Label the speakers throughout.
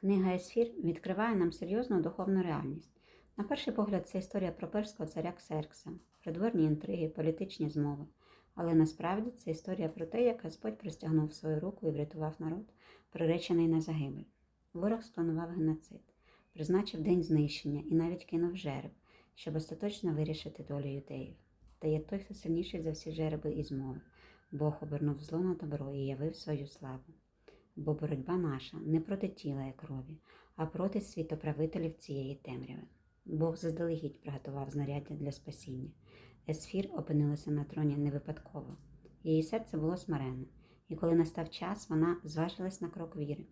Speaker 1: Книга Есфір відкриває нам серйозну духовну реальність. На перший погляд, це історія про перського царя Ксеркса, придворні інтриги, політичні змови. Але насправді це історія про те, як Господь простягнув свою руку і врятував народ, приречений на загибель. Ворог спланував геноцид, призначив день знищення і навіть кинув жереб, щоб остаточно вирішити долю юдеїв. Та є той, хто сильніший за всі жереби і змови. Бог обернув зло на добро і явив свою славу. Бо боротьба наша не проти тіла і крові, а проти світоправителів цієї темряви. Бог заздалегідь приготував знаряддя для спасіння. Есфір опинилася на троні не випадково. Її серце було смирене, і коли настав час, вона зважилась на крок віри,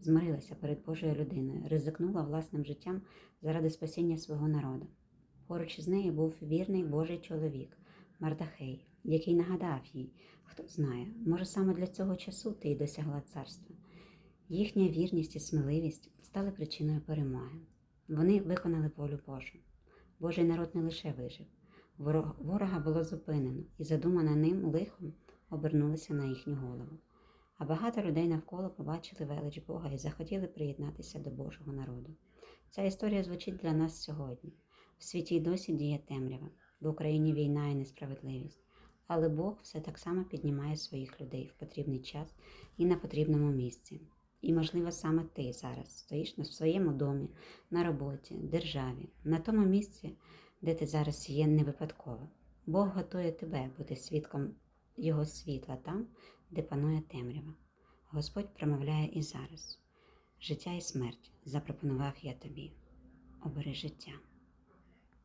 Speaker 1: змирилася перед Божою людиною, ризикнула власним життям заради спасіння свого народу. Поруч із нею був вірний Божий чоловік, Мардахей, який нагадав їй, хто знає, може саме для цього часу ти й досягла царства. Їхня вірність і сміливість стали причиною перемоги. Вони виконали волю Божу. Божий народ не лише вижив, ворога було зупинено, і задумане ним лихом обернулося на їхню голову. А багато людей навколо побачили велич Бога і захотіли приєднатися до Божого народу. Ця історія звучить для нас сьогодні. В світі й досі діє темрява, в Україні війна і несправедливість. Але Бог все так само піднімає своїх людей в потрібний час і на потрібному місці. І, можливо, саме ти зараз стоїш на своєму домі, на роботі, державі, на тому місці, де ти зараз є не випадково. Бог готує тебе бути свідком Його світла там, де панує темрява. Господь промовляє і зараз. Життя і смерть запропонував я тобі. Обери життя.